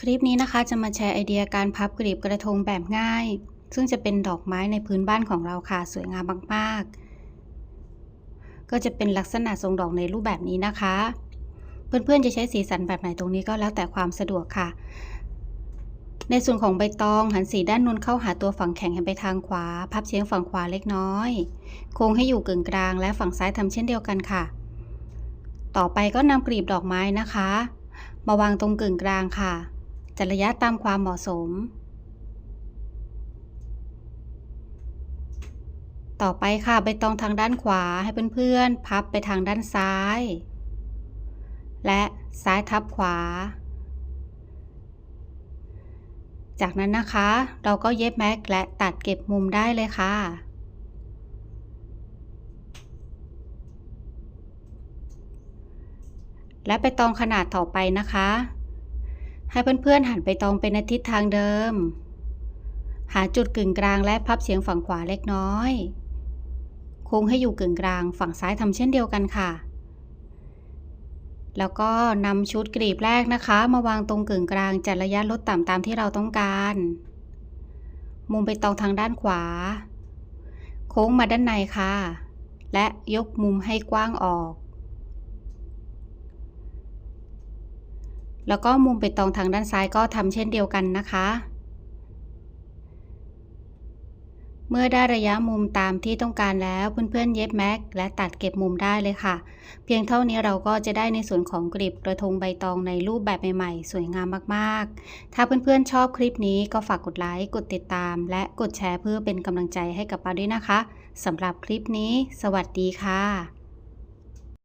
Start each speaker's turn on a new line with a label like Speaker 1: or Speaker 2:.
Speaker 1: คลิปนี้นะคะจะมาแชร์ไอเดียการพับกลีบกระทงแบบง่าย ซึ่งจะเป็นดอกไม้ในพื้นบ้านของเราค่ะสวยงามมากๆ ก็จะเป็นลักษณะทรงดอกในรูปแบบนี้นะคะ เพื่อนๆจะใช้สีสันแบบไหนตรงนี้ก็แล้วแต่ความสะดวกค่ะ ในส่วนของใบตองหันสีด้านนูนเข้าหาตัวฝั่งแข็งหันไปทางขวา พับเฉียงฝั่งขวาเล็กน้อย โค้งให้อยู่กึ่งกลาง และฝั่งซ้ายทำเช่นเดียวกันค่ะ ต่อไปก็นำกลีบดอกไม้นะคะ มาวางตรงกึ่งกลางค่ะ จัดระยะตามความเหมาะสม ต่อไปค่ะใบตองทางด้านขวาให้เพื่อนๆ พับไปทางด้านซ้าย และซ้ายทับขวา จากนั้นนะคะ เราก็เย็บแม็กและตัดเก็บมุมได้เลยค่ะและไปตองขนาดต่อไปนะคะ ให้เพื่อนๆหันไปตองเป็นทิศทางเดิม หาจุดกึ่งกลางและพับเฉียงฝั่งขวาเล็กน้อยโค้งให้อยู่กึ่งกลางฝั่งซ้ายทำเช่นเดียวกันค่ะ แล้วก็นำชุดกลีบแรกนะคะ มาวางตรงกึ่งกลางจัดระยะลดต่ำตามที่เราต้องการ มุมไปตองทางด้านขวา โค้งมาด้านในค่ะ และยกมุมให้กว้างออก แล้วก็มุมไปตองทางด้านซ้ายก็ทำเช่นเดียวกันนะคะ เมื่อได้ระยะมุมตามที่ต้องการแล้วเพื่อนๆเย็บแม็กและตัดเก็บมุมได้เลยค่ะ เพียงเท่านี้เราก็จะได้ในส่วนของกลีบกระทงใบตองในรูปแบบใหม่ๆ สวยงามมากๆ ถ้าเพื่อนๆชอบคลิปนี้ก็ฝากกดไลค์กดติดตาม และกดแชร์เพื่อเป็นกำลังใจให้กับปาด้วยนะคะสำหรับคลิปนี้ สวัสดีค่ะ